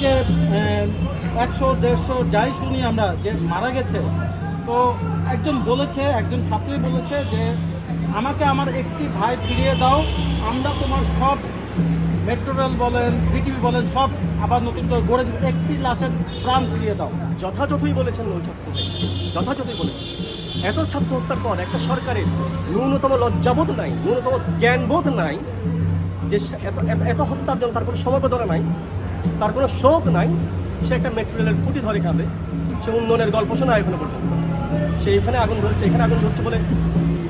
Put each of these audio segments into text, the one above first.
যে একশো, দেড়শো যাই শুনি আমরা যে মারা গেছে, তো একজন বলেছে, একজন ছাত্রী বলেছে যে, আমাকে আমার একটি ভাই ফিরিয়ে দাও, আমরা তোমার সব মেট্রো রেল বলেন পৃথিবী বলেন, সব আবার নতুন করে গড়ে দিব, একটি লাশের প্রাণ ফিরিয়ে দাও। যথাযথই বলেছেন ওই ছাত্রকে যথাযথই বলেছেন। এত ছাত্র হত্যার পর একটা সরকারের ন্যূনতম লজ্জাবোধ নাই, ন্যূনতম জ্ঞানবোধ নাই, যে এত- এত হত্যার জন্য তার কোনো সমবেদনা নাই। তার কোনো শোক নাই। সে একটা মেট্রো রেলের খুঁটি ধরে কাঁদে। সে উন্নয়নের গল্প শোনা এখনও পর্যন্ত। সে এখানে আগুন ধরছে, এখানে আগুন ধরছে বলে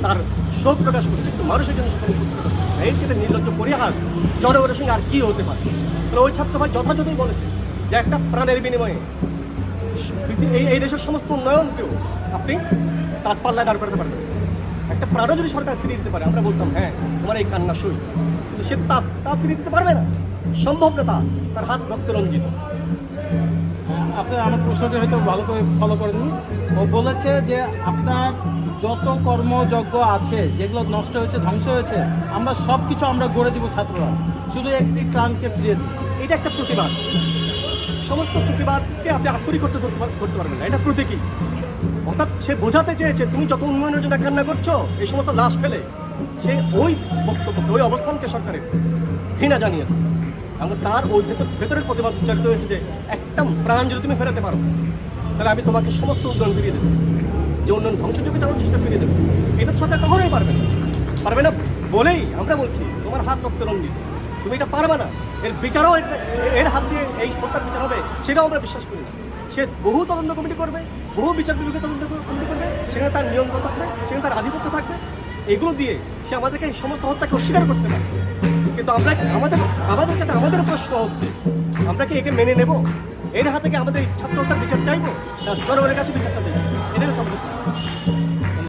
তার শোক প্রকাশ করছে। কিন্তু মানুষের জন্য সেখানে শোক প্রকাশ এর যেটা নির্লজ্জ পরিহার, জনগণের সঙ্গে আর কি হতে পারে? তাহলে ওই ছাত্র ভাই যথাযথই বলেছে যে একটা প্রাণের বিনিময়ে এই এই দেশের সমস্ত উন্নয়নকেও আপনি তার পাল্লায় দাঁড় করাতে পারবেন। একটা প্রাণও যদি সরকার ফিরিয়ে দিতে পারে, আমরা বলতাম হ্যাঁ তোমার এই কান্না সই কিন্তু সে তা তা ফিরিয়ে দিতে পারবে না। সম্ভব না তার হাত রক্ত রঞ্জিত আপনি আমার প্রশ্নটি হয়তো ভালো করে ফলো করেননি ও বলেছে যে আপনার যত কর্মযজ্ঞ আছে, যেগুলো নষ্ট হয়েছে, ধ্বংস হয়েছে, আমরা সব কিছু আমরা গড়ে দিব ছাত্ররা। শুধু একটি প্রাণকে ফিরিয়ে দিই এটা একটা প্রতিবাদ। সমস্ত প্রতিবাদকে আপনি আক্ষরি করতে করতে পারবেন না। এটা প্রতীকী। অর্থাৎ সে বোঝাতে চেয়েছে, তুমি যত উন্নয়নের জন্য কান্না করছ, এই সমস্ত লাশ ফেলে। সে ওই বক্তব্যকে, ওই অবস্থানকে সরকারের ঘৃণা জানিয়েছে। এবং তার ওই ভেতর, ভেতরের প্রতিবাদ উচ্চারিত হয়েছে যে একদম প্রাণ যদি তুমি ফেরাতে পারো, তাহলে আমি তোমাকে সমস্ত উন্নয়ন ফিরিয়ে দেবো। যে উন্নয়ন ধ্বংসযোগ্য চালানো সেটা ফিরিয়ে দেবো। এটা সরকার কখনোই পারবে না। পারবে না বলেই আমরা বলছি, তোমার হাত রক্ত রঞ্জিত তুমি এটা পারবে না। এর বিচারও এর হাত দিয়ে এই সরকার বিচার হবে, সেটাও আমরা বিশ্বাস করি না। সে বহু তদন্ত কমিটি করবে, বহু বিচার বিভাগীয় তদন্ত কমিটি করবে, সেখানে তার নিয়ন্ত্রণ থাকবে, সেখানে তার আধিপত্য থাকবে। এগুলো দিয়ে সে আমাদেরকে এই সমস্ত হত্যাকে অস্বীকার করতে পারে কিন্তু আমরা আমাদের আমাদের কাছে আমাদের প্রশ্ন হচ্ছে, আমরা কি একে মেনে নেব? এর হাতে কি আমাদের ছাত্র বিচার চাইব? জনগণের কাছে বিচার করবে এটা হচ্ছে।